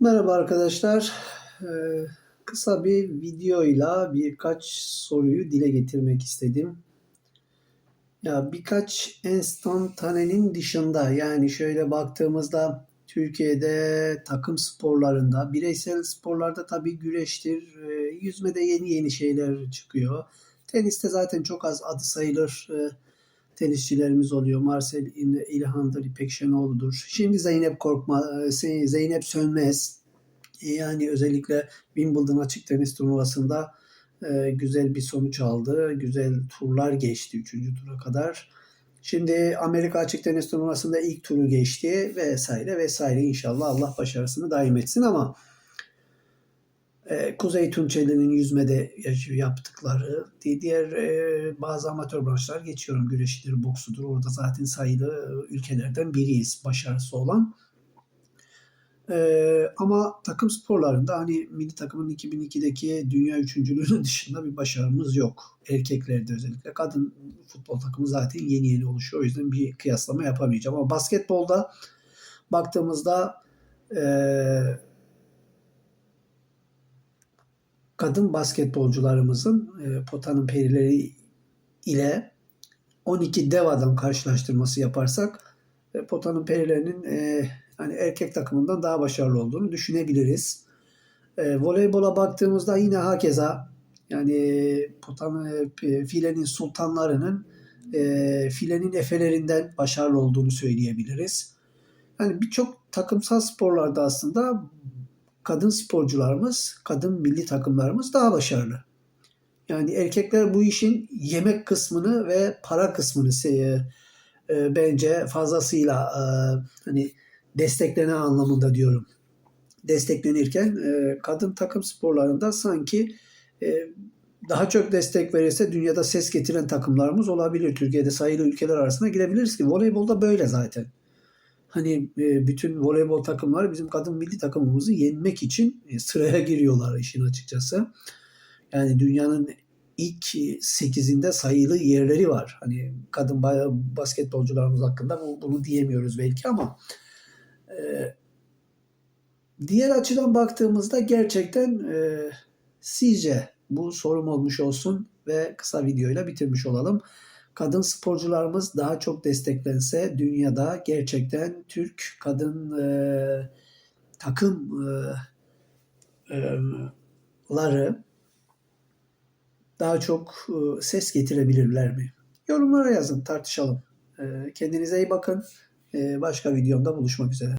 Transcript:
Merhaba arkadaşlar. Ee, kısa bir videoyla birkaç soruyu dile getirmek istedim. Ya birkaç enstantanenin dışında yani şöyle baktığımızda Türkiye'de takım sporlarında, bireysel sporlarda tabii güreştir, e, yüzmede yeni yeni şeyler çıkıyor. Teniste zaten çok az adı sayılır e, tenisçilerimiz oluyor. Marcel İl- İlhan'dır, İpek Şenol'dur. Şimdi Zeynep Korkma, e, Ze- Zeynep Sönmez. E, Yani özellikle Wimbledon açık tenis turnuvasında e, güzel bir sonuç aldı. Güzel turlar geçti 3. tura kadar. Şimdi Amerika açık tenis turnuvasında ilk turu geçti vesaire vesaire. İnşallah Allah başarısını daim etsin ama e, Kuzey Tunçeli'nin yüzmede yaptıkları, di- diğer e, bazı amatör branşlar geçiyorum. Güreşidir, boksudur. Orada zaten sayılı ülkelerden biriyiz başarısı olan. Ee, ama takım sporlarında hani milli takımın 2002'deki dünya üçüncülüğünün dışında bir başarımız yok. Erkeklerde özellikle. Kadın futbol takımı zaten yeni yeni oluşuyor. O yüzden bir kıyaslama yapamayacağım. Ama basketbolda baktığımızda ee, kadın basketbolcularımızın e, potanın perileri ile 12 dev adam karşılaştırması yaparsak e, potanın perilerinin e, hani erkek takımından daha başarılı olduğunu düşünebiliriz. E, voleybola baktığımızda yine hakeza yani potanın e, filenin sultanlarının e, filenin efelerinden başarılı olduğunu söyleyebiliriz. Yani birçok takımsal sporlarda aslında kadın sporcularımız, kadın milli takımlarımız daha başarılı. Yani erkekler bu işin yemek kısmını ve para kısmını se- e, bence fazlasıyla e, hani desteklenen anlamında diyorum. Desteklenirken e, kadın takım sporlarında sanki e, daha çok destek verirse dünyada ses getiren takımlarımız olabilir. Türkiye'de sayılı ülkeler arasına girebiliriz ki voleybolda böyle zaten. Hani e, bütün voleybol takımları bizim kadın milli takımımızı yenmek için e, sıraya giriyorlar işin açıkçası. Yani dünyanın ilk 8'inde sayılı yerleri var. Hani kadın ba- basketbolcularımız hakkında bu, bunu diyemiyoruz belki ama e, diğer açıdan baktığımızda gerçekten e, sizce bu sorum olmuş olsun ve kısa videoyla bitirmiş olalım. Kadın sporcularımız daha çok desteklense dünyada gerçekten Türk kadın e, takım e, e, ları daha çok e, ses getirebilirler mi? Yorumlara yazın, tartışalım. E, Kendinize iyi bakın. E, Başka videomda buluşmak üzere.